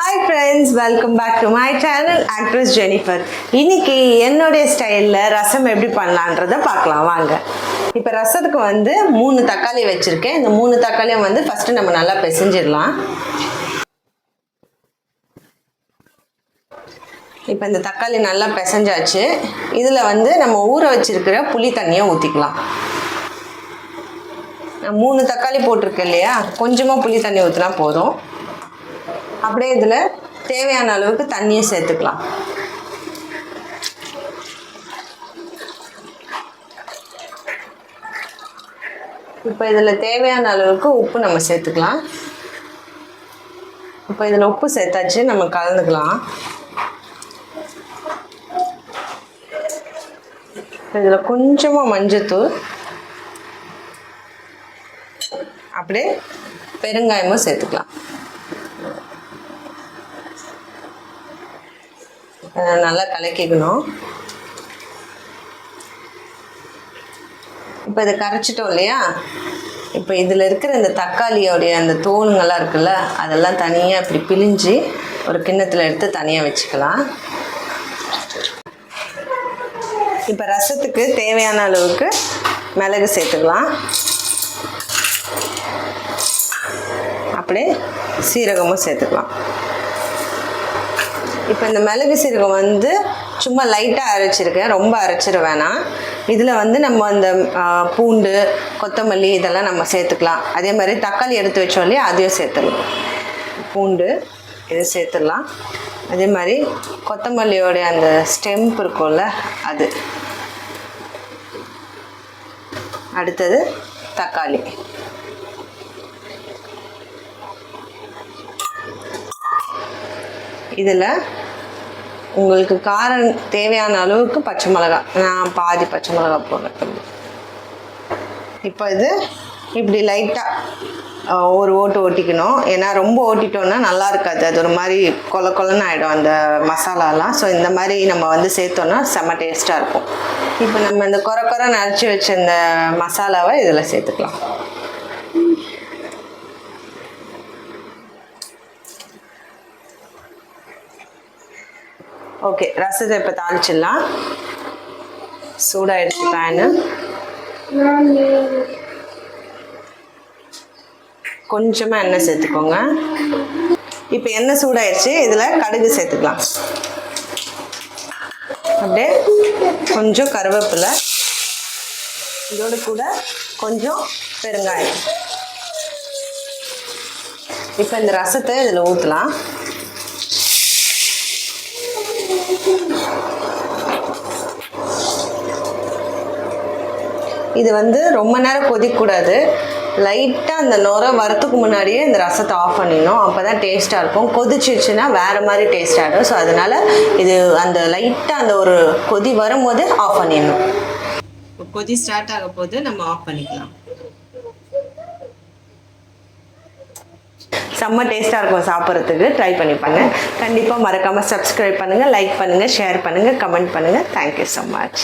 Hi friends welcome back to my channel actress Jennifer இன்னைக்கு என்னுடைய ஸ்டைலில் ரசம் எப்படி பண்ணலான்றதை பார்க்கலாம் வாங்க. இப்போ ரசத்துக்கு வந்து மூணு தக்காளி வச்சுருக்கேன். இந்த மூணு தக்காளியும் வந்து ஃபஸ்ட்டு நம்ம நல்லா பிசைஞ்சிடலாம். இப்போ இந்த தக்காளி நல்லா பிசைஞ்சாச்சு. இதில் வந்து நம்ம ஊற வச்சிருக்கிற புளி தண்ணியை ஊற்றிக்கலாம் நான் மூணு தக்காளி போட்டிருக்கேன் இல்லையா? கொஞ்சமாக புளி தண்ணி ஊற்றினா போதும். அப்படியே இதில் தேவையான அளவுக்கு தண்ணியை சேர்த்துக்கலாம். இப்போ இதில் தேவையான அளவுக்கு உப்பு நம்ம சேர்த்துக்கலாம். இப்போ இதில் உப்பு சேர்த்தாச்சு நம்ம கலந்துக்கலாம். இதில் கொஞ்சமாக மஞ்சத்தூள். அப்படியே பெருங்காயமும் சேர்த்துக்கலாம். நல்லா கலக்கிக்கணும். இப்போ இதை கரைச்சிட்டோம் இல்லையா? இப்போ இதில் இருக்கிற இந்த தக்காளியோடைய அந்த தோலுங்கெல்லாம் இருக்குல்ல அதெல்லாம் தனியாக இப்படி பிழிஞ்சு ஒரு கிண்ணத்தில் எடுத்து தனியாக வச்சுக்கலாம். இப்போ ரசத்துக்கு தேவையான அளவுக்கு மிளகு சேர்த்துக்கலாம். அப்படியே சீரகமும் சேர்த்துக்கலாம். இப்போ இந்த மிளகு சீரகம் வந்து சும்மா லைட்டாக அரைச்சிருக்கேன். ரொம்ப அரைச்சிட வேணாம். இதில் வந்து நம்ம அந்த பூண்டு கொத்தமல்லி இதெல்லாம் நம்ம சேர்த்துக்கலாம். அதே மாதிரி தக்காளி எடுத்து வச்சோம் இல்லையா அதையும் சேர்த்துடலாம். பூண்டு இது சேர்த்துடலாம். அதே மாதிரி கொத்தமல்லியோடைய அந்த ஸ்டெம்ப் இருக்கும்ல அது. அடுத்தது தக்காளி. இதில் உங்களுக்கு காரம் தேவையான அளவுக்கு பச்சை மிளகாய் நான் பாதி பச்சை மிளகாய் போடுறேன் இப்போ இது இப்படி லைட்டாக ஒரு ஓட்டு ஓட்டிக்கணும். ஏன்னா ரொம்ப ஓட்டிட்டோன்னா நல்லா இருக்காது. அது ஒரு மாதிரி கொல கொலன்னு ஆகிடும் அந்த மசாலாலாம். ஸோ இந்த மாதிரி நம்ம வந்து சேர்த்தோன்னா செம்ம டேஸ்ட்டாக இருக்கும். இப்போ நம்ம இந்த குறை குறை நரைச்சி வச்ச இந்த மசாலாவை இதில் சேர்த்துக்கலாம். ஓகே ரசத்தை இப்போ தாளிச்சிடலாம். சூடாகிடுச்சு பேனு கொஞ்சமாக எண்ணெய் சேர்த்துக்கோங்க. இப்போ எண்ணெய் சூடாயிடுச்சு இதில் கடுகு சேர்த்துக்கலாம். அப்படியே கொஞ்சம் கருவேப்பிலை. இதோட கூட கொஞ்சம் பெருங்காயம். இப்போ இந்த ரசத்தை இதில் ஊற்றலாம் இது வந்து ரொம்ப நேரம் கொதிக்கக்கூடாது. லைட்டாக அந்த நுர வரத்துக்கு முன்னாடியே இந்த ரசத்தை ஆஃப் பண்ணிடணும். அப்போ தான் டேஸ்ட்டாக இருக்கும். கொதிச்சிச்சுன்னா வேறு மாதிரி டேஸ்ட் ஆகிடும் ஸோ அதனால் இது அந்த லைட்டாக அந்த ஒரு கொதி வரும்போது ஆஃப் பண்ணிடணும். கொதி ஸ்டார்ட் ஆக போது நம்ம ஆஃப் பண்ணிக்கலாம். செம்ம டேஸ்ட்டாக இருக்கும் சாப்பிட்றதுக்கு. ட்ரை பண்ணி பாருங்க. கண்டிப்பாக மறக்காமல் சப்ஸ்கிரைப் பண்ணுங்கள் லைக் பண்ணுங்கள் ஷேர் பண்ணுங்கள் கமெண்ட் பண்ணுங்கள் தேங்க்யூ ஸோ மச்